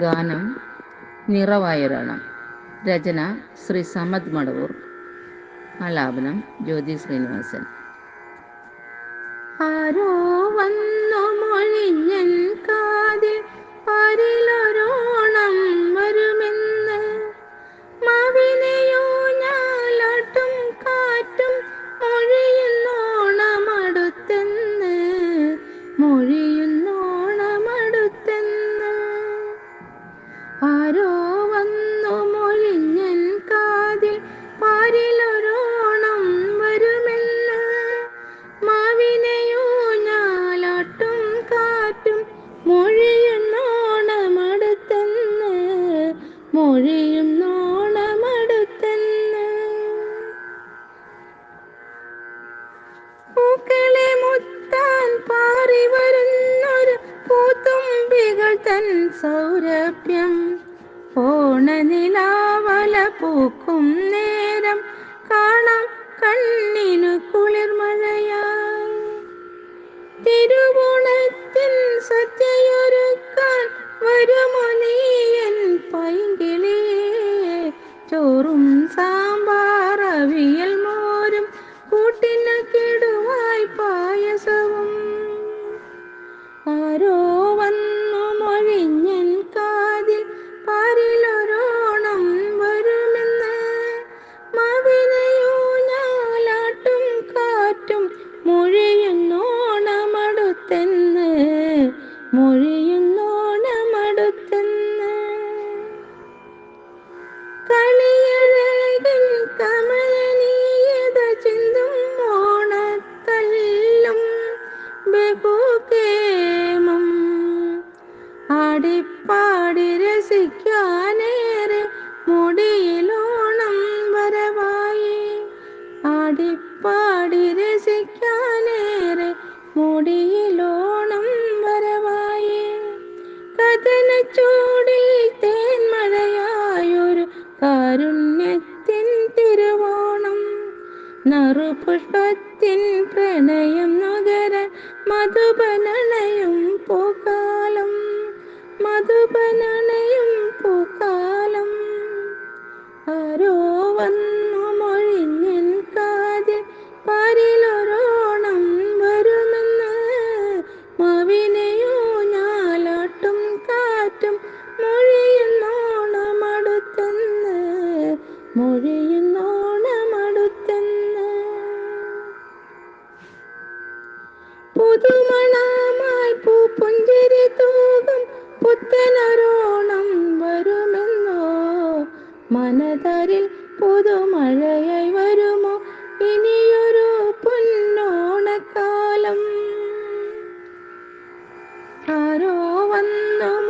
ഗാനം നിറവായൊരണം രചന ശ്രീ സമദ് മടവൂർ. ആലാപനം ജ്യോതി ശ്രീനിവാസൻ. ആരോ വന്നു മൊഴിഞ്ഞൻ മൊഴിയുന്നോണമടുത്തെന്ന് പൂക്കളെ മുത്താൻ പാറി വരുന്നൊരു പൂത്തുമ്പികൾ തൻ സൗരഭ്യം. ഓണനിലാവല പൂക്കും നേരം കാണാം കണ്ണിനു കുളിർമഴയായി തിരുവോണത്തിൻ സത്യയൊരുക്കാൻ എൻ പൈങ്കിളിയേ 조롬사 ബഹുകേമം ആടിപ്പാടി രസിക്കാനേറെ മുടിയിലോണം വരവായി. ആടിപ്പാടി രസിക്കാനേറെ മുടിയിലോണം വരവായി. കഥനച്ചൂടിൽ തേന്മഴയായൊരു കാരുണ്യത്തിൻ തിരുവോണം. നറുപുഷ്പത്തിൻ പ്രണയം മധുബനണയും പൂക്കാലം. മധുബനണയും മനതരിൽ പുതുമഴയായി വരുമോ? ഇനിയൊരു പുന്നോണക്കാലം. ആരോ വന്നോ